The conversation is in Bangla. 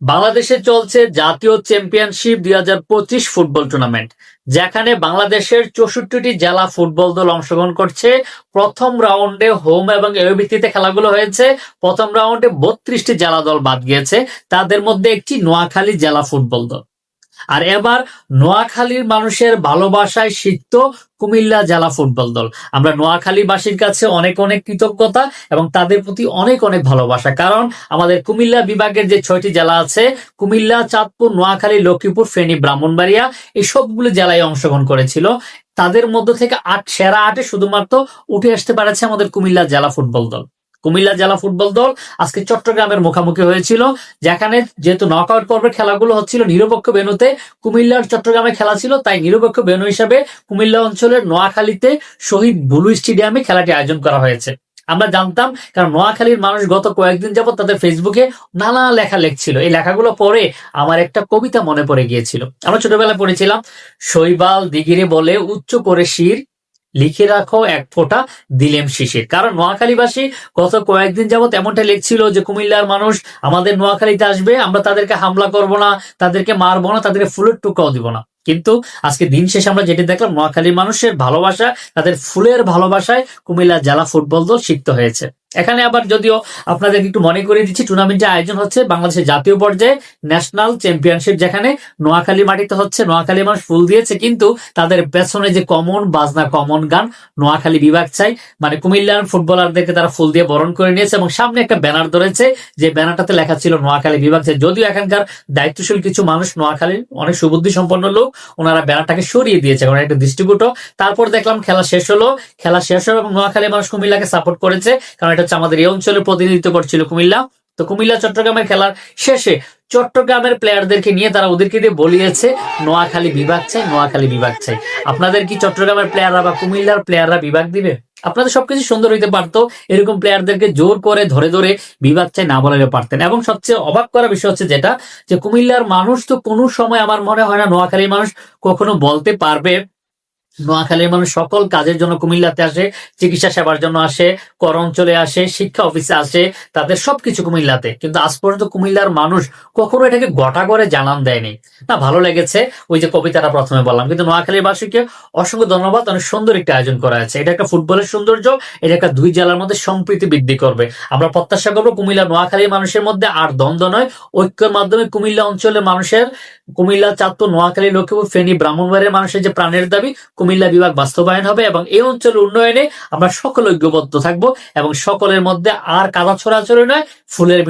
বাংলাদেশে চলছে জাতীয় চ্যাম্পিয়নশিপ দুই হাজার পঁচিশ ফুটবল টুর্নামেন্ট যেখানে বাংলাদেশের চৌষট্টিটি জেলা ফুটবল দল অংশগ্রহণ করছে। প্রথম রাউন্ডে হোম এবং এ ভিত্তিতে খেলাগুলো হয়েছে। প্রথম রাউন্ডে বত্রিশটি জেলা দল বাদ গিয়েছে। তাদের মধ্যে একটি নোয়াখালী জেলা ফুটবল দল। আর এবার নোয়াখালীর মানুষের ভালোবাসায় সিক্ত কুমিল্লা জেলা ফুটবল দল। আমরা নোয়াখালীবাসীর কাছে অনেক অনেক কৃতজ্ঞতা এবং তাদের প্রতি অনেক অনেক ভালোবাসা। কারণ আমাদের কুমিল্লা বিভাগের যে ছয়টি জেলা আছে, কুমিল্লা, চাঁদপুর, নোয়াখালী, লক্ষ্মীপুর, ফেনী, ব্রাহ্মণবাড়িয়া, এই সবগুলো জেলায় অংশগ্রহণ করেছিল। তাদের মধ্য থেকে আট, সেরা আটে শুধুমাত্র উঠে আসতে পারেছে আমাদের কুমিল্লা জেলা ফুটবল দল। কুমিল্লা জেলা ফুটবল দল আজকে চট্টগ্রামের মুখোমুখি হয়েছিল, যেখানে যেহেতু নকআউট পর্বের খেলাগুলো হচ্ছিল নিরপেক্ষ বেনুতে কুমিল্লার চট্টগ্রামে খেলা ছিল, তাই নিরপেক্ষ বেনু হিসাবে কুমিল্লা অঞ্চলের নোয়াখালীতে শহীদ বুলু স্টেডিয়ামে খেলাটি আয়োজন করা হয়েছে। আমরা জানতাম, কারণ নোয়াখালীর মানুষ গত কয়েকদিন যাবত তাদের ফেসবুকে নানা লেখা লেখছিল। এই লেখাগুলো পড়ে আমার একটা কবিতা মনে পড়ে গিয়েছিল। আমরা ছোটবেলায় পড়েছিলাম, শৈবাল দিগিরে বলে, উচ্চ করে শির লিখে রাখো, এক ফোঁটা দিলেম শিশির কারণ নোয়াখালীবাসী গত কয়েকদিন যাবত এমনটা লিখছিল যে, কুমিল্লার মানুষ আমাদের নোয়াখালীতে আসবে, আমরা তাদেরকে হামলা করব না, তাদেরকে মারবো না, তাদেরকে ফুলের টুকাও দিব না। কিন্তু আজকে দিন শেষে আমরা যেটি দেখলাম, নোয়াখালীর মানুষের ভালোবাসা, তাদের ফুলের ভালোবাসায় কুমিল্লা জেলা ফুটবল দল সিক্ত হয়েছে। এখানে আবার যদিও আপনাদের একটু মনে করে দিচ্ছি, টুর্নামেন্টের আয়োজন হচ্ছে বাংলাদেশের জাতীয় পর্যায়ে ন্যাশনাল চ্যাম্পিয়নশিপ, যেখানে নোয়াখালী মাটিতে হচ্ছে। নোয়াখালী মানুষ ফুল দিয়েছে, কিন্তু তাদের পেছনে যে কমন বাজনা, কমন গান, নোয়াখালী বিভাগ চাই। মানে কুমিল্লার ফুটবলারদেরকে তারা ফুল দিয়ে বরণ করে নিয়েছে এবং সামনে একটা ব্যানার ধরেছে, যে ব্যানারটাতে লেখা ছিল নোয়াখালী বিভাগ চাই। যদিও এখানকার দায়িত্বশীল কিছু মানুষ, নোয়াখালীর অনেক সুবুদ্ধি সম্পন্ন লোক, ওনারা ব্যানারটাকে সরিয়ে দিয়েছে কারণ একটা ডিস্ট্রিবিউটর তারপর দেখলাম খেলা শেষ হলো। খেলা শেষ হলো এবং নোয়াখালী মানুষ কুমিল্লাকে সাপোর্ট করেছে, কারণ হচ্ছে আমাদের এই অঞ্চলের প্রতিনিধিত্ব করছিল কুমিল্লা। তো কুমিল্লা, চট্টগ্রামের খেলার শেষে চট্টগ্রামের প্লেয়ারদেরকে নিয়ে তারা ওদেরকে দিয়ে বলিয়েছে, নোয়াখালী বিভাগ চাই, নোয়াখালী বিভাগ চাই। আপনাদের কি চট্টগ্রামের প্লেয়াররা বা কুমিল্লার প্লেয়াররা বিভাগ দিবে? আপনাদের সবকিছু সুন্দর হইতে পারতো, এরকম প্লেয়ারদেরকে জোর করে, ধরে ধরে বিভাগ চাই না বলে পারতেন। এবং সবচেয়ে অবাক করা বিষয় হচ্ছে যেটা, যে কুমিল্লার মানুষ তো কোনো সময় আমার মনে হয় না নোয়াখালীর মানুষ কখনো বলতে পারবে। নোয়াখালীর মানুষ সকল কাজের জন্য কুমিল্লাতে আসে, চিকিৎসা সেবার জন্য আসে কর অঞ্চলে আসে, শিক্ষা অফিসে আসে, তাদের সবকিছু কুমিল্লাতে। কিন্তু আজ পর্যন্ত কুমিল্লার মানুষ কখনো এটাকে গোটা করে জানান দেয়নি। না, ভালো লেগেছে, ওই যে কবিতাটা প্রথমে বললাম। কিন্তু নোয়াখালীর বাসীকে অসংখ্য ধন্যবাদ, অনেক সুন্দর একটা আয়োজন করা হয়েছে। এটা একটা ফুটবলের সৌন্দর্য, এটা একটা দুই জেলার মধ্যে সম্প্রীতি বৃদ্ধি করবে। আমরা প্রত্যাশা করব কুমিল্লা নোয়াখালীর মানুষের মধ্যে আর দ্বন্দ্ব নয়, ঐক্যের মাধ্যমে কুমিল্লা অঞ্চলের মানুষের কুমিল্লা চাঁদপুর নোয়াখালী লক্ষ্মীপুর ফেনী ব্রাহ্মণবাড়ির মানুষের যে প্রাণের দাবি, কুমিল্লা বিভাগ বাস্তবায়ন হবে এবং এই অঞ্চলের উন্নয়নে আমরা সকল ঐক্যবদ্ধ থাকব এবং সকলের মধ্যে আর কাদা ছড়াছড়ি নয়, ফুলের